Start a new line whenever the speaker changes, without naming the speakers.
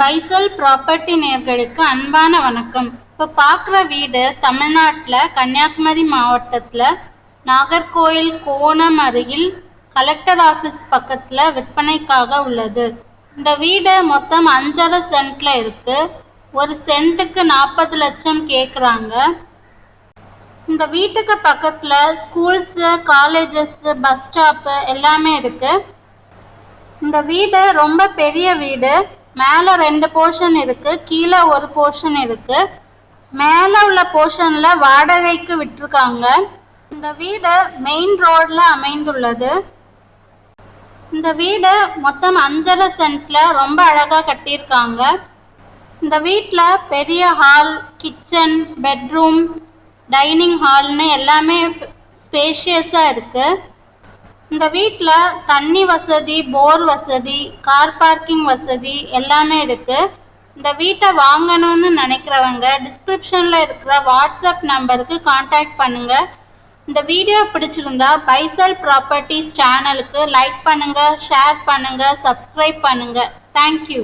பைசல் property நேர்களுக்கு அன்பான வணக்கம். இப்போ பார்க்குற வீடு தமிழ்நாட்டில் கன்னியாகுமரி மாவட்டத்தில் நாகர்கோயில் கோணம் அருகில் கலெக்டர் ஆஃபீஸ் பக்கத்தில் விற்பனைக்காக உள்ளது. இந்த வீடு மொத்தம் அஞ்சரை சென்ட்டில் இருக்குது ஒரு சென்ட்டுக்கு நாற்பது லட்சம் கேட்குறாங்க இந்த வீட்டுக்கு பக்கத்தில் ஸ்கூல்ஸு காலேஜஸ்ஸு பஸ் ஸ்டாப்பு எல்லாமே இருக்குது இந்த வீடு ரொம்ப பெரிய வீடு. மேலே ரெண்டு போர்ஷன் இருக்கு கீழே ஒரு போர்ஷன் இருக்கு. மேலே உள்ள போர்ஷன்ல வாடகைக்கு விட்டுருக்காங்க. இந்த வீடு மெயின் ரோட்ல அமைந்துள்ளது. இந்த வீடு மொத்தம் அஞ்சரை சென்ட்ல ரொம்ப அழகா கட்டியிருக்காங்க. இந்த வீட்டில் பெரிய ஹால் கிச்சன் பெட்ரூம் டைனிங் ஹால்னு எல்லாமே ஸ்பேஷியஸாக இருக்குது இந்த வீட்டில் தண்ணி வசதி போர் வசதி கார் பார்க்கிங் வசதி எல்லாமே இருக்குது இந்த வீட்டை வாங்கணும்னு நினைக்கிறவங்க டிஸ்கிரிப்ஷனில் இருக்கிற வாட்ஸ்அப் நம்பருக்கு காண்டாக்ட் பண்ணுங்கள் இந்த வீடியோ பிடிச்சிருந்தா பைசல் ப்ராப்பர்ட்டிஸ் சேனலுக்கு லைக் பண்ணுங்கள் ஷேர் பண்ணுங்கள் சப்ஸ்கிரைப் பண்ணுங்கள் தேங்க்யூ